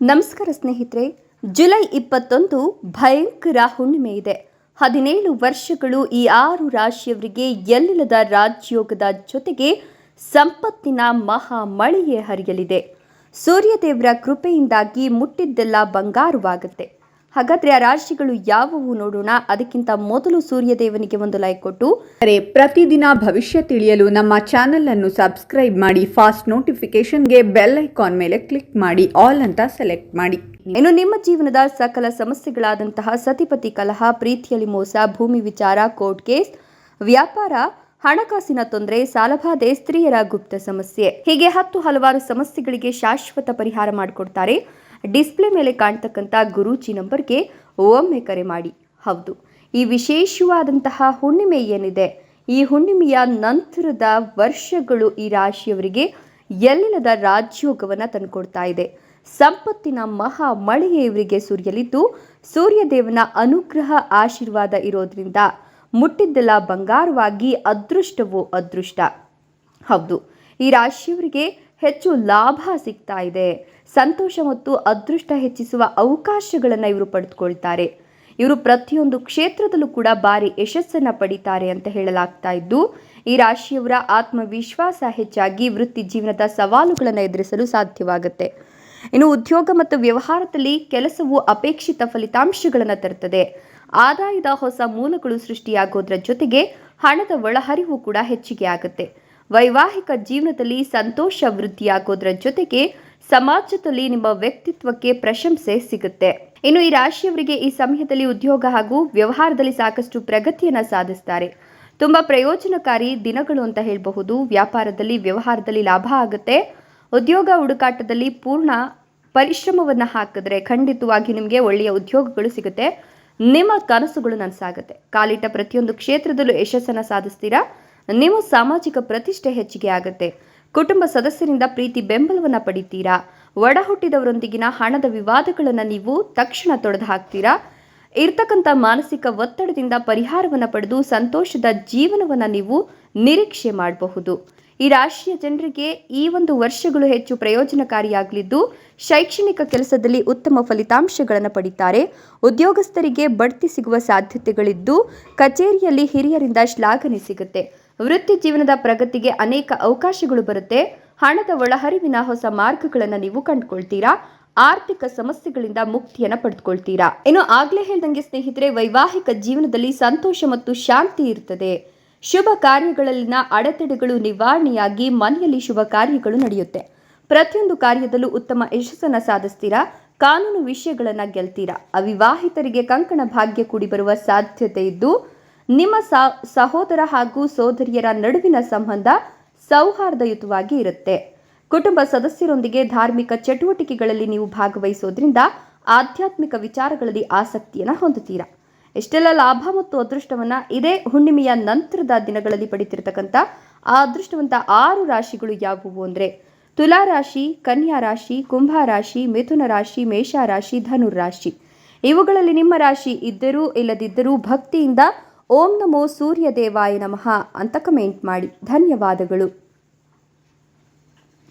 ನಮಸ್ಕಾರ ಸ್ನೇಹಿತರೆ, ಜುಲೈ ಇಪ್ಪತ್ತೊಂದು ಭಯಂಕರ ಹುಣ್ಣಿಮೆ ಇದೆ. ಹದಿನೇಳು ವರ್ಷಗಳು ಈ ಆರು ರಾಶಿಯವರಿಗೆ ಎಲ್ಲಿಲ್ಲದ ರಾಜಯೋಗದ ಜೊತೆಗೆ ಸಂಪತ್ತಿನ ಮಹಾ ಮಳೆಯೇ ಹರಿಯಲಿದೆ. ಸೂರ್ಯದೇವರ ಕೃಪೆಯಿಂದಾಗಿ ಮುಟ್ಟಿದ್ದೆಲ್ಲ ಬಂಗಾರವಾಗುತ್ತೆ. ಹಾಗಾದ್ರೆ ಆ ರಾಶಿಗಳು ಯಾವುವು ನೋಡೋಣ. ಅದಕ್ಕಿಂತ ಮೊದಲು ಸೂರ್ಯದೇವನಿಗೆ ಒಂದು ಲೈಕ್ ಕೊಟ್ಟು. ಅರೆ ಪ್ರತಿದಿನ ಭವಿಷ್ಯ ತಿಳಿಯಲು ನಮ್ಮ ಚಾನೆಲ್ ಅನ್ನು ಸಬ್ಸ್ಕ್ರೈಬ್ ಮಾಡಿ ಫಾಸ್ಟ್ ನೋಟಿಫಿಕೇಶನ್ಗೆ ಬೆಲ್ ಐಕಾನ್ ಮೇಲೆ ಕ್ಲಿಕ್ ಮಾಡಿ ಆಲ್ ಅಂತ ಸೆಲೆಕ್ಟ್ ಮಾಡಿ. ಇನ್ನು ನಿಮ್ಮ ಜೀವನದ ಸಕಲ ಸಮಸ್ಯೆಗಳಾದಂತಹ ಸತಿಪತಿ ಕಲಹ ಪ್ರೀತಿಯಲ್ಲಿ ಮೋಸ ಭೂಮಿ ವಿಚಾರ ಕೋರ್ಟ್ ಕೇಸ್ ವ್ಯಾಪಾರ ಹಣಕಾಸಿನ ತೊಂದರೆ ಸಾಲಬಾಧೆ ಸ್ತ್ರೀಯರ ಗುಪ್ತ ಸಮಸ್ಯೆ. ಹೀಗೆ ಹತ್ತು ಹಲವಾರು ಸಮಸ್ಯೆಗಳಿಗೆ ಶಾಶ್ವತ ಪರಿಹಾರ ಮಾಡಿಕೊಡ್ತಾರೆ. ಡಿಸ್ಪ್ಲೇ ಮೇಲೆ ಕಾಣ್ತಕ್ಕಂಥ ಗುರೂಜಿ ನಂಬರ್ಗೆ ಒಮ್ಮೆ ಕರೆ ಮಾಡಿ. ಹೌದು, ಈ ವಿಶೇಷವಾದಂತಹ ಹುಣ್ಣಿಮೆ ಏನಿದೆ, ಈ ಹುಣ್ಣಿಮೆಯ ನಂತರದ ವರ್ಷಗಳು ಈ ರಾಶಿಯವರಿಗೆ ಎಲ್ಲಿಲ್ಲದ ರಾಜ್ಯೋಗವನ್ನು ತಂದುಕೊಡ್ತಾ ಇದೆ. ಸಂಪತ್ತಿನ ಮಹಾ ಮಳೆಯೇ ಇವರಿಗೆ ಸುರಿಯಲಿದ್ದು, ಸೂರ್ಯದೇವನ ಅನುಗ್ರಹ ಆಶೀರ್ವಾದ ಇರೋದ್ರಿಂದ ಮುಟ್ಟಿದ್ದೆಲ್ಲ ಬಂಗಾರವಾಗಿ ಅದೃಷ್ಟವೋ ಅದೃಷ್ಟ. ಹೌದು, ಈ ರಾಶಿಯವರಿಗೆ ಹೆಚ್ಚು ಲಾಭ ಸಿಗ್ತಾ ಇದೆ. ಸಂತೋಷ ಮತ್ತು ಅದೃಷ್ಟ ಹೆಚ್ಚಿಸುವ ಅವಕಾಶಗಳನ್ನು ಇವರು ಪಡೆದುಕೊಳ್ತಾರೆ. ಇವರು ಪ್ರತಿಯೊಂದು ಕ್ಷೇತ್ರದಲ್ಲೂ ಕೂಡ ಭಾರಿ ಯಶಸ್ಸನ್ನು ಪಡಿತಾರೆ ಅಂತ ಹೇಳಲಾಗ್ತಾ ಇದ್ದು, ಈ ರಾಶಿಯವರ ಆತ್ಮವಿಶ್ವಾಸ ಹೆಚ್ಚಾಗಿ ವೃತ್ತಿ ಜೀವನದ ಸವಾಲುಗಳನ್ನು ಎದುರಿಸಲು ಸಾಧ್ಯವಾಗುತ್ತೆ. ಇನ್ನು ಉದ್ಯೋಗ ಮತ್ತು ವ್ಯವಹಾರದಲ್ಲಿ ಕೆಲಸವು ಅಪೇಕ್ಷಿತ ಫಲಿತಾಂಶಗಳನ್ನು ತರುತ್ತದೆ ಆದಾಯದ ಹೊಸ ಮೂಲಗಳು ಸೃಷ್ಟಿಯಾಗೋದ್ರ ಜೊತೆಗೆ ಹಣದ ಒಳಹರಿವು ಕೂಡ ಹೆಚ್ಚಿಗೆ ಆಗುತ್ತೆ. ವೈವಾಹಿಕ ಜೀವನದಲ್ಲಿ ಸಂತೋಷ ವೃದ್ಧಿಯಾಗೋದ್ರ ಜೊತೆಗೆ ಸಮಾಜದಲ್ಲಿ ನಿಮ್ಮ ವ್ಯಕ್ತಿತ್ವಕ್ಕೆ ಪ್ರಶಂಸೆ ಸಿಗುತ್ತೆ. ಇನ್ನು ಈ ರಾಶಿಯವರಿಗೆ ಈ ಸಮಯದಲ್ಲಿ ಉದ್ಯೋಗ ಹಾಗೂ ವ್ಯವಹಾರದಲ್ಲಿ ಸಾಕಷ್ಟು ಪ್ರಗತಿಯನ್ನು ಸಾಧಿಸ್ತಾರೆ. ತುಂಬಾ ಪ್ರಯೋಜನಕಾರಿ ದಿನಗಳು ಅಂತ ಹೇಳಬಹುದು. ವ್ಯಾಪಾರದಲ್ಲಿ, ವ್ಯವಹಾರದಲ್ಲಿ ಲಾಭ ಆಗುತ್ತೆ. ಉದ್ಯೋಗ ಹುಡುಕಾಟದಲ್ಲಿ ಪೂರ್ಣ ಪರಿಶ್ರಮವನ್ನು ಹಾಕಿದ್ರೆ ಖಂಡಿತವಾಗಿ ನಿಮಗೆ ಒಳ್ಳೆಯ ಉದ್ಯೋಗಗಳು ಸಿಗುತ್ತೆ. ನಿಮ್ಮ ಕನಸುಗಳು ನನಸಾಗುತ್ತೆ. ಕಾಲಿಟ್ಟ ಪ್ರತಿಯೊಂದು ಕ್ಷೇತ್ರದಲ್ಲೂ ಯಶಸ್ಸನ್ನು ಸಾಧಿಸ್ತೀರಾ? ನಿಮ್ಮ ಸಾಮಾಜಿಕ ಪ್ರತಿಷ್ಠೆ ಹೆಚ್ಚಿಗೆ ಆಗುತ್ತೆ. ಕುಟುಂಬ ಸದಸ್ಯರಿಂದ ಪ್ರೀತಿ ಬೆಂಬಲವನ್ನು ಪಡಿತೀರಾ? ಒಡ ಹುಟ್ಟಿದವರೊಂದಿಗಿನ ಹಣದ ವಿವಾದಗಳನ್ನು ನೀವು ತಕ್ಷಣ ತೊಡೆದು ಹಾಕ್ತೀರಾ ಇರ್ತಕ್ಕಂಥ ಮಾನಸಿಕ ಒತ್ತಡದಿಂದ ಪರಿಹಾರವನ್ನು ಪಡೆದು ಸಂತೋಷದ ಜೀವನವನ್ನು ನೀವು ನಿರೀಕ್ಷೆ ಮಾಡಬಹುದು. ಈ ರಾಶಿಯ ಜನರಿಗೆ ಈ ಒಂದು ವರ್ಷಗಳು ಹೆಚ್ಚು ಪ್ರಯೋಜನಕಾರಿಯಾಗಲಿದ್ದು, ಶೈಕ್ಷಣಿಕ ಕೆಲಸದಲ್ಲಿ ಉತ್ತಮ ಫಲಿತಾಂಶಗಳನ್ನು ಪಡಿತಾರೆ. ಉದ್ಯೋಗಸ್ಥರಿಗೆ ಬಡ್ತಿ ಸಿಗುವ ಸಾಧ್ಯತೆಗಳಿದ್ದು, ಕಚೇರಿಯಲ್ಲಿ ಹಿರಿಯರಿಂದ ಶ್ಲಾಘನೆ ಸಿಗುತ್ತೆ. ವೃತ್ತಿ ಜೀವನದ ಪ್ರಗತಿಗೆ ಅನೇಕ ಅವಕಾಶಗಳು ಬರುತ್ತೆ. ಹಣದ ಒಳಹರಿವಿನ ಹೊಸ ಮಾರ್ಗಗಳನ್ನು ನೀವು ಕಂಡುಕೊಳ್ತೀರಾ? ಆರ್ಥಿಕ ಸಮಸ್ಯೆಗಳಿಂದ ಮುಕ್ತಿಯನ್ನು ಪಡೆದುಕೊಳ್ತೀರಾ ಇನ್ನು ಆಗ್ಲೇ ಹೇಳ್ದಂಗೆ ಸ್ನೇಹಿತರೆ, ವೈವಾಹಿಕ ಜೀವನದಲ್ಲಿ ಸಂತೋಷ ಮತ್ತು ಶಾಂತಿ ಇರ್ತದೆ. ಶುಭ ಕಾರ್ಯಗಳಲ್ಲಿನ ಅಡೆತಡೆಗಳು ನಿವಾರಣೆಯಾಗಿ ಮನೆಯಲ್ಲಿ ಶುಭ ಕಾರ್ಯಗಳು ನಡೆಯುತ್ತೆ. ಪ್ರತಿಯೊಂದು ಕಾರ್ಯದಲ್ಲೂ ಉತ್ತಮ ಯಶಸ್ಸನ್ನು ಸಾಧಿಸ್ತೀರಾ? ಕಾನೂನು ವಿಷಯಗಳನ್ನು ಗೆಲ್ತೀರಾ? ಅವಿವಾಹಿತರಿಗೆ ಕಂಕಣ ಭಾಗ್ಯ ಕೂಡಿ ಬರುವ ಸಾಧ್ಯತೆ ಇದ್ದು ನಿಮ್ಮ ಸಹೋದರ ಹಾಗೂ ಸೋದರಿಯರ ನಡುವಿನ ಸಂಬಂಧ ಸೌಹಾರ್ದಯುತವಾಗಿ ಇರುತ್ತೆ. ಕುಟುಂಬ ಸದಸ್ಯರೊಂದಿಗೆ ಧಾರ್ಮಿಕ ಚಟುವಟಿಕೆಗಳಲ್ಲಿ ನೀವು ಭಾಗವಹಿಸೋದ್ರಿಂದ ಆಧ್ಯಾತ್ಮಿಕ ವಿಚಾರಗಳಲ್ಲಿ ಆಸಕ್ತಿಯನ್ನು ಹೊಂದುತ್ತೀರಾ. ಎಷ್ಟೆಲ್ಲ ಲಾಭ ಮತ್ತು ಅದೃಷ್ಟವನ್ನು ಇದೇ ಹುಣ್ಣಿಮೆಯ ನಂತರದ ದಿನಗಳಲ್ಲಿ ಪಡಿತಿರ್ತಕ್ಕಂಥ ಆ ಅದೃಷ್ಟವಂತ ಆರು ರಾಶಿಗಳು ಯಾವುವು ಅಂದರೆ ತುಲಾ ರಾಶಿ ಕನ್ಯಾ ರಾಶಿ ಕುಂಭ ರಾಶಿ ಮಿಥುನ ರಾಶಿ, ಮೇಷ ರಾಶಿ, ಧನುರ್ ರಾಶಿ. ಇವುಗಳಲ್ಲಿ ನಿಮ್ಮ ರಾಶಿ ಇದ್ದರೂ ಇಲ್ಲದಿದ್ದರೂ ಭಕ್ತಿಯಿಂದ ಓಂ ನಮೋ ಸೂರ್ಯ ದೇವಾಯ ನಮಃ ಅಂತ ಕಮೆಂಟ್ ಮಾಡಿ. ಧನ್ಯವಾದಗಳು.